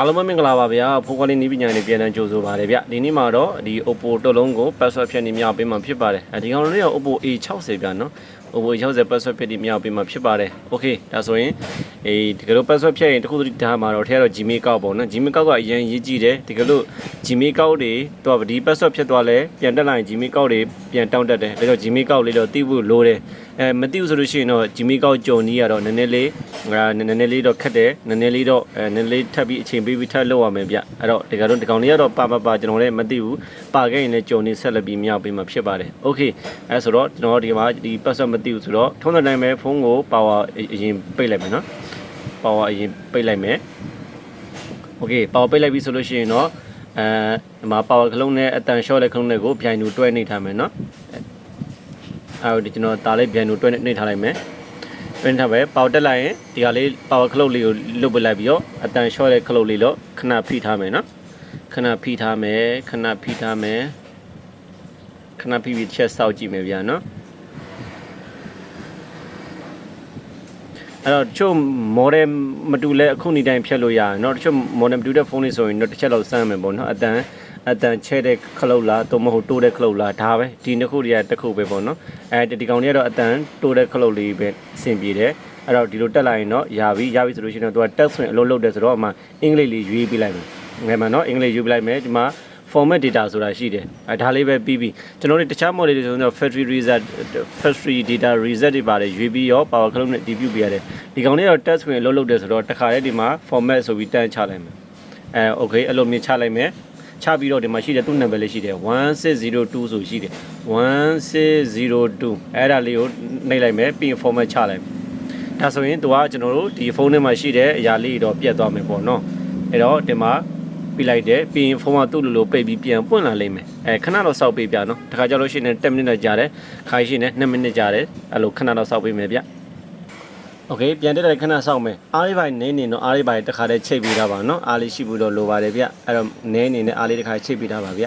အားလုံးပဲမင်္ဂလာပါဗျာဖိုးကွာလေးနီးပညာနဲ့ပြန်တန်းကြိုဆိုပါရဗျဒီနေ့မှာတော့ဒီ Oppo တုတ်လုံးကို password ဖြတ်နေမြောက်ပေးမှာဖြစ်ပါတယ်အဲဒီကောင်လေးက Oppo A60 ဗျာနော် Oppo A60 password ဖြတ်ပြီးမြောက်ပေးမှာဖြစ်ပါတယ် Okay ဒါဆိုရင်အေးဒီကလို့ password ဖြတ်ရင်တခုတည်းဒါမှာတော့ထဲကတော့ Gmail ကောက်ပေါ့နော် Gmail ကောက်ကအရင်ရေးကြည့်တယ်ဒီကလို့ Gmail ကောက်တွေတော့ဒီ password ဖြတ်သွားလဲပြန်တက်လာရင် Gmail ကောက်တွေပြန်တောင်းတက်တယ်ဒါကြောင့် Gmail ကောက်လေးတော့သိဖို့လိုတယ်အဲမသိဘူးဆိုလို့ရှိရင်တော့ Gmail ကောက်ကြုံကြီးကတော့နည်းနည်းလေး ငါနည်းနည်းလေးတော့ခက်တယ်နည်းနည်းလေးတော့အဲနည်းနည်းလေးထပ်ပြီးအချိန်ပေးပြီးထပ်လုပ်ရမယ်ဗျအဲ့တော့ဒီကတော့ဒီကောင်လေးကတော့ပါပါပါကျွန်တော်လည်းမသိဘူးပါခဲ့ရင်လည်းကြုံနေဆက်လက်ပြီးမြောက်ပေးမှာဖြစ်ပါတယ်โอเคအဲဆိုတော့ကျွန်တော်ဒီမှာဒီ password မသိဘူးဆိုတော့ထုံးတဲ့တိုင်းပဲဖုန်းကို power အရင်ပိတ်လိုက်မယ်နော် power အရင်ပိတ်လိုက်မယ်โอเค power ပိတ်လိုက်ပြီဆိုလို့ရှိရင်တော့အဲဒီမှာ power ခလုံးနဲ့အတန် short တဲ့ခလုံးနဲ့ကိုပြိုင်တူတွဲနေထားမယ်နော်အဲဒီကျွန်တော်ဒါလေးပြိုင်တူတွဲနေထားလိုက်မယ် တွဲထားပဲ power တက်လိုက်ရင်ဒီဟာလေး power ခလုတ်လေးကိုလွတ်ပလိုက်ပြီးတော့အတန် short တဲ့ခလုတ်လေးတော့ခဏဖိထားမယ်နော်ခဏဖိထားမယ်ခဏဖိထားမယ်ခဏဖိပြီးချက်စောက်ကြည့်မယ်ဗျာနော် အဲ့တော့တချို့ model မတူလဲအခုနေတိုင်းဖြတ်လို့ရတယ်เนาะတချို့ model မတူတဲ့ဖုန်းလေးဆိုရင်တော့တစ်ချက်လောက်စမ်းမယ်ပေါ့เนาะအတန် အတန်ချဲ့တဲ့ခလုတ်လားသို့မဟုတ်တိုးတဲ့ခလုတ်လားဒါပဲဒီနှစ်ခုတည်းကတစ်ခုပဲပေါ့နော်အဲဒီကောင်တွေကတော့အတန်တိုးတဲ့ခလုတ်လေးပဲအဆင်ပြေတယ်အဲ့တော့ဒီလိုတက်လိုက်ရင်တော့ရပြီရပြီဆိုလို့ရှိရင်တော့သူကတက်ဆွင်အလုပ်လုပ်တယ်ဆိုတော့အမှအင်္ဂလိပ်လေးရွေးပေးလိုက်မယ်ငယ်မှာနော်အင်္ဂလိပ်ရွေးပေးလိုက်မယ်ဒီမှာ format data ဆိုတာရှိတယ်အဲဒါလေးပဲပြီးပြီကျွန်တော်တို့တခြား model တွေဆိုတော့ factory reset factory data reset တွေပါတယ်ရွေးပြီးရော power cloud နဲ့ debug ပြရတယ်ဒီကောင်လေးတော့ test ဝင်အလုပ်လုပ်တယ်ဆိုတော့တခါတည်းဒီမှာ format ဆိုပြီးတန်းချလိုက်မယ်အဲ okay အဲ့လိုမြင်ချလိုက်မယ် ချပြီးတော့ဒီမှာရှိတယ်သူ့ number လေးရှိတယ်1602ဆိုရှိတယ်1602အဲ့ဒါလေးကိုနှိပ်လိုက်မယ်ပြီးရင် format ချလိုက်မယ်ဒါဆိုရင်သူကကျွန်တော်တို့ဒီဖုန်းထဲမှာရှိတဲ့အရာလေးတော့ပြတ်သွားမယ်ပေါ့နော်အဲ့တော့ဒီမှာပြလိုက်တယ်ပြီးရင်ဖုန်းကသူ့လိုလိုပိတ်ပြီးပြန်ပွင့်လာလိမ့်မယ်အဲခဏတော့စောက်ပေးပြနော်တခါကြလို့ရှိရင်10မိနစ်တော့ကြာတယ်ခါရှိရင်2မိနစ်ကြာတယ်အဲ့လိုခဏတော့စောက်ပေးမယ်ဗျ โอเคပြန်တက်တဲ့ခဏစောက်မယ်အားလေးပိုင်းနေနေတော့အားလေးပိုင်းတခါတည်းချိတ်ပေးတာပါနော်အားလေးရှိဘူးတော့လိုပါတယ်ဗျအဲ့တော့နေနေနဲ့အားလေးတခါချိတ်ပေးတာပါဗျ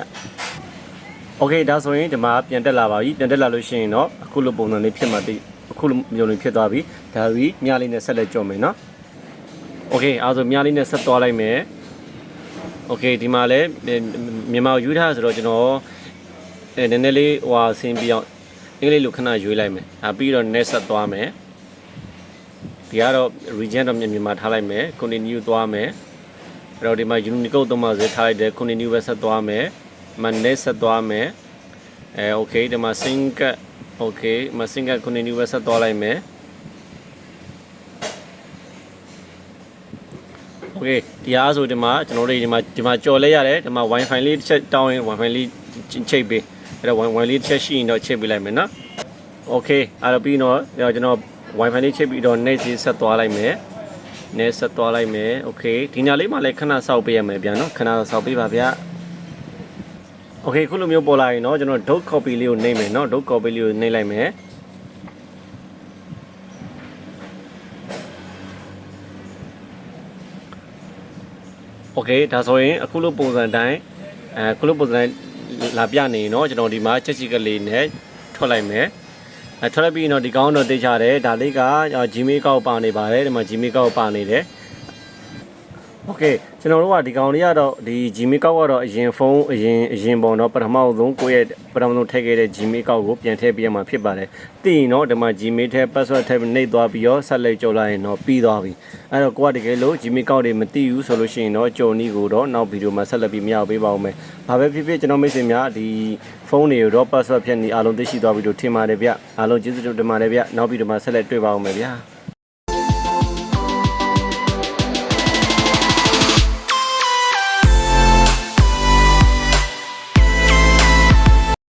โอเคဒါဆိုရင်ဒီမှာပြန်တက်လာပါပြီပြန်တက်လာလို့ရှိရင်တော့အခုလိုပုံစံလေးဖြစ်မှတိအခုလိုမျိုးလေးဖြစ်သွားပြီဒါပြီးမြလေးနဲ့ဆက်လက်ကြော်မယ်နော်โอเคအားဆိုမြလေးနဲ့ဆက်သွားလိုက်မယ် โอเคဒီမှာလည်းမြန်မာယူထားဆိုတော့ကျွန်တော်အဲနည်းနည်းလေးဟိုဟာဆင်းပြီးအောင်အင်္ဂလိပ်လိုခဏရွေးလိုက်မယ်။အဲပြီးတော့ next ဆက်သွားမယ်။ ဒီကတော့ region တော့မြန်မာထားလိုက်မယ် continue သွားမယ်။အဲ့တော့ဒီမှာ Unicode သုံးပါးစထားလိုက်တယ် continue ပဲဆက်သွားမယ်။မ next ဆက်သွားမယ်။အဲ okay ဒီမှာ sync okay မ sync continue ပဲဆက်သွားလိုက်မယ်။ okay ဒီအားဆိုဒီမှာကျွန်တော်တို့ဒီမှာဒီမှာကြော်လဲရတယ်ဒီမှာ wifi လေးတစ်ချက်တောင်းရင် wifi လေးချိတ်ပေးအဲ့တော့ wifi လေးတစ်ချက်ရှိရင်တော့ချိတ်ပေးလိုက်မယ်နော် okay အဲ့တော့ပြီးတော့ကျွန်တော် wifi လေးချိတ်ပြီးတော့ net စီဆက်သွားလိုက်မယ် net ဆက်သွားလိုက်မယ် okay ဒီညာလေးမှလည်းခဏစောက်ပေးရမယ်ဗျာနော်ခဏစောက်ပေးပါဗျာ okay ခုလိုမျိုးပေါ်လာရင်တော့ကျွန်တော် dot copy လေးကိုနှိမ့်မယ်နော် dot copy လေးကိုနှိမ့်လိုက်မယ် โอเคဒါဆိုရင်အခုလိုပုံစံတိုင်းအဲအခုလိုပုံစံတိုင်းလာပြနေရင်เนาะကျွန်တော်ဒီမှာချက်ချီကလေးနဲ့ထွက်လိုက်မယ် အဲထွက်လိုက်ပြီးရင်တော့ဒီကောင်းတော့တိတ်ချတယ်ဒါလေးက Gmail ကောက်ပါနေပါတယ်ဒီမှာ Gmail ကောက်ပါနေတယ် โอเคကျွန်တော်တို့ကဒီကောင်လေးကတော့ဒီ Gmail ကောက်ကတော့အရင်ဖုန်းအရင်အရင်ပုံတော့ပထမဆုံးကိုယ့်ရဲ့ပထမဆုံးထည့်ခဲ့တဲ့ Gmail ကောက်ကိုပြန်ထည့်ပေးရမှာဖြစ်ပါတယ်သိရင်တော့ဒီမှာ Gmail ထဲ password ထည့်နှိပ်သွားပြီးတော့ဆက်လက်ကြော်လိုက်ရင်တော့ပြီးသွားပြီအဲ့တော့ကိုကတကယ်လို့ Gmail ကောက်တွေမသိဘူးဆိုလို့ရှိရင်တော့ကြုံနီးကိုတော့နောက်ဗီဒီယိုမှာဆက်လက်ပြီးမရပေးပါဦးမယ်ဘာပဲဖြစ်ဖြစ်ကျွန်တော်မိတ်ဆွေများဒီဖုန်းတွေကိုတော့ password ဖြတ်နေအားလုံးသိရှိသွားပြီလို့ထင်ပါတယ်ဗျအားလုံးကျေးဇူးတင်ပါတယ်ဗျနောက်ဗီဒီယိုမှာဆက်လက်တွေ့ပါဦးမယ်ဗျာ